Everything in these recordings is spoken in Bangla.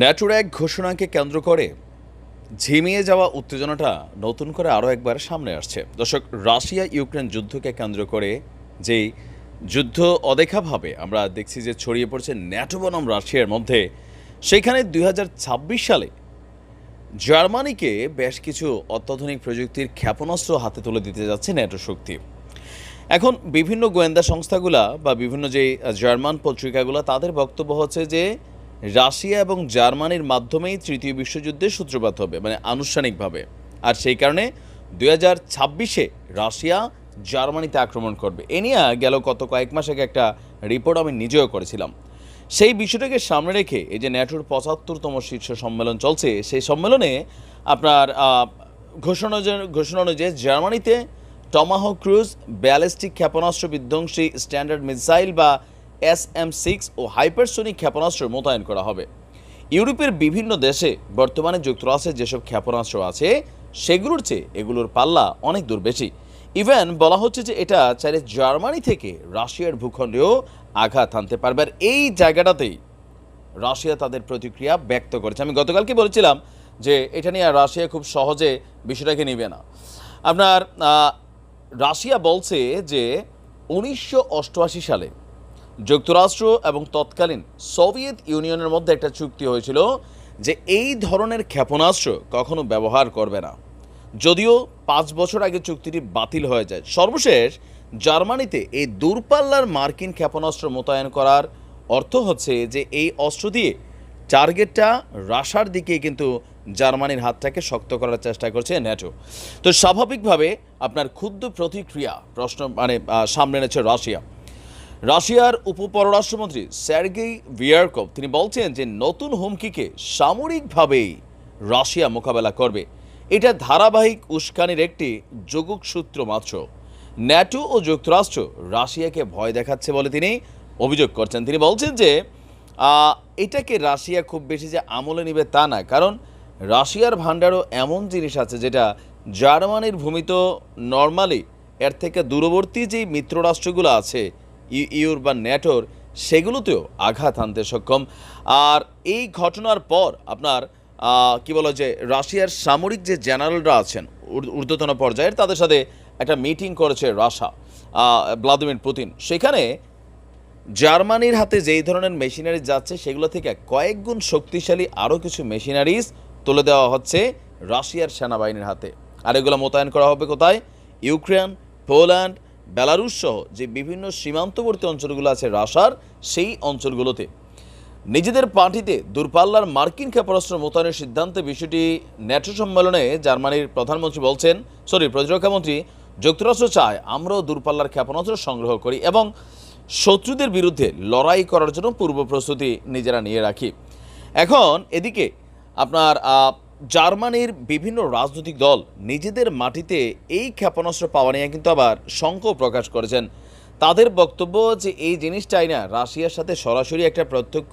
ন্যাটোর এক ঘোষণাকে কেন্দ্র করে ঝিমিয়ে যাওয়া উত্তেজনাটা নতুন করে আরও একবার সামনে আসছে। দর্শক, রাশিয়া ইউক্রেন যুদ্ধকে কেন্দ্র করে যেই যুদ্ধ অদেখাভাবে আমরা দেখছি যে ছড়িয়ে পড়ছে ন্যাটো বনাম রাশিয়ার মধ্যে, সেখানে দুই সালে জার্মানিকে বেশ কিছু অত্যাধুনিক প্রযুক্তির ক্ষেপণাস্ত্র হাতে তুলে দিতে যাচ্ছে ন্যাটো শক্তি। এখন বিভিন্ন গোয়েন্দা সংস্থাগুলা বা বিভিন্ন যে জার্মান পত্রিকাগুলো, তাদের বক্তব্য হচ্ছে যে রাশিয়া এবং জার্মানির মাধ্যমেই তৃতীয় বিশ্বযুদ্ধের সূত্রপাত হবে মানে আনুষ্ঠানিকভাবে। আর সেই কারণে দুই হাজার ছাব্বিশে রাশিয়া জার্মানিতে আক্রমণ করবে। এ নিয়ে গেল গত কয়েক মাস আগে একটা রিপোর্ট আমি নিজেও করেছিলাম। সেই বিষয়টাকে সামনে রেখে এই যে ন্যাটোর পঁচাত্তরতম শীর্ষ সম্মেলন চলছে, সেই সম্মেলনে আপনার ঘোষণা ঘোষণা অনুযায়ী জার্মানিতে টমাহো ক্রুজ, ব্যালিস্টিক ক্ষেপণাস্ত্র বিধ্বংসী স্ট্যান্ডার্ড মিসাইল বা এস এম সিক্স ও হাইপারসোনিক ক্ষেপণাস্ত্র মোতায়েন করা হবে। ইউরোপের বিভিন্ন দেশে বর্তমানে যুক্তরাষ্ট্রের যেসব ক্ষেপণাস্ত্র আছে, সেগুলোর চেয়ে এগুলোর পাল্লা অনেক দূর বেশি। ইভেন বলা হচ্ছে যে এটা চাইলে জার্মানি থেকে রাশিয়ার ভূখণ্ডেও আঘাত আনতে পারবে। আর এই জায়গাটাতেই রাশিয়া তাদের প্রতিক্রিয়া ব্যক্ত করেছে। আমি গতকালকে বলেছিলাম যে এটা নিয়ে রাশিয়া খুব সহজে বিষয়টাকে নেবে না। আপনার রাশিয়া বলছে যে উনিশশো অষ্টআশি সালে যুক্তরাষ্ট্র এবং তৎকালীন সোভিয়েত ইউনিয়নের মধ্যে একটা চুক্তি হয়েছিল যে এই ধরনের ক্ষেপণাস্ত্র কখনো ব্যবহার করবে না। যদিও পাঁচ বছর আগে চুক্তিটি বাতিল হয়ে যায়। সর্বশেষ জার্মানিতে এই দূরপাল্লার মার্কিন ক্ষেপণাস্ত্র মোতায়েন করার অর্থ হচ্ছে যে এই অস্ত্র দিয়ে টার্গেটটা রাশার দিকে কিন্তু জার্মানির হাতটাকে শক্ত করার চেষ্টা করছে ন্যাটো। তো স্বাভাবিকভাবে আপনার ক্ষুদ্র প্রতিক্রিয়া প্রশ্ন মানে সামনে এনেছে রাশিয়া। রাশিয়ার উপপররাষ্ট্রমন্ত্রী স্যার্গেই ভিয়ারকভ, তিনি বলছেন যে নতুন হুমকিকে সামরিকভাবেই রাশিয়া মোকাবেলা করবে। এটা ধারাবাহিক উস্কানির একটি যোগসূত্র মাত্র। ন্যাটো ও যুক্তরাষ্ট্র রাশিয়াকে ভয় দেখাচ্ছে বলে তিনি অভিযোগ করছেন। তিনি বলছেন যে এটাকে রাশিয়া খুব বেশি যে আমলে নিবে তা না কারণ রাশিয়ার ভাণ্ডারও এমন জিনিস আছে যেটা জার্মানির ভূমিত নর্মালি, এর থেকে দূরবর্তী যেই মিত্ররাষ্ট্রগুলো আছে ইউর বা ন্যাটোর, সেগুলোতেও আঘাত আনতে সক্ষম। আর এই ঘটনার পর আপনার কি বলো যে, রাশিয়ার সামরিক যে জেনারেলরা আছেন ঊর্ধ্ব- ঊর্ধ্বতন পর্যায়ের, তাদের সাথে একটা মিটিং করেছে রাশা ভ্লাদিমির পুতিন। সেখানে জার্মানির হাতে যেই ধরনের মেশিনারি যাচ্ছে, সেগুলো থেকে কয়েক গুণ শক্তিশালী আরও কিছু মেশিনারিজ তুলে দেওয়া হচ্ছে রাশিয়ার সেনাবাহিনীর হাতে। আর এগুলো মোতায়েন করা হবে কোথায়? ইউক্রেন, পোল্যান্ড বেলারুশ সহ যে বিভিন্ন সীমান্তবর্তী অঞ্চলগুলো আছে রাশার, সেই অঞ্চলগুলোতে। নিজেদের পার্টিতে দূরপাল্লার মার্কিন ক্ষেপণাস্ত্র মোতায়েনের সিদ্ধান্তে বিষয়টি ন্যাটো সম্মেলনে জার্মানির প্রধানমন্ত্রী বলছেন, সরি প্রতিরক্ষামন্ত্রী যুক্তরাষ্ট্র চায় আমরাও দূরপাল্লার ক্ষেপণাস্ত্র সংগ্রহ করি এবং শত্রুদের বিরুদ্ধে লড়াই করার জন্য পূর্ব প্রস্তুতি নিজেরা নিয়ে রাখি। এখন এদিকে আপনার জার্মানির বিভিন্ন রাজনৈতিক দল নিজেদের মাটিতে এই ক্ষেপণাস্ত্র পাওয়া নিয়ে কিন্তু আবার শঙ্ক প্রকাশ করেছেন। তাদের বক্তব্য যে এই জিনিসটাই না, রাশিয়ার সাথে সরাসরি একটা প্রত্যক্ষ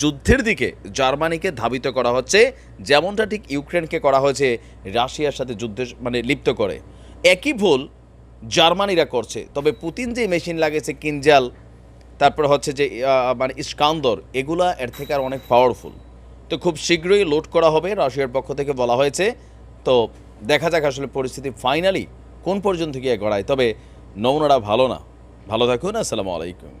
যুদ্ধের দিকে জার্মানিকে ধাবিত করা হচ্ছে, যেমনটা ঠিক ইউক্রেনকে করা হয়েছে রাশিয়ার সাথে যুদ্ধে মানে লিপ্ত করে। একই ভুল জার্মানিরা করছে, তবে পুতিন যে মেশিন লাগিয়েছে কিনজাল, তারপর হচ্ছে যে মানে ইস্কান্দর, এগুলা এর থেকে আর অনেক পাওয়ারফুল তো খুব শীঘ্রই লোড করা হবে, রাশিয়ার পক্ষ থেকে বলা হয়েছে। তো দেখা যাক আসলে পরিস্থিতি ফাইনালি কোন পর্যন্ত গিয়ে গড়ায়। তবে নমুনাটা ভালো না। ভালো থাকুন, আসসালামু আলাইকুম।